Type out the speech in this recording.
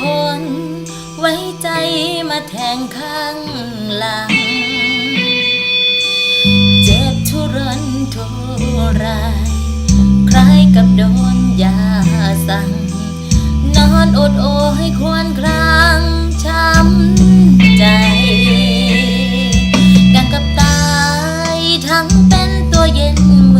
คน ไว้ใจมาแทงข้างหลัง เจ็บทุรนทุราย คล้ายกับโดนยาสั่ง นอนอดโอให้ควรครางช้ำใจดังกับตายทั้งเป็นตัวเย็นมือ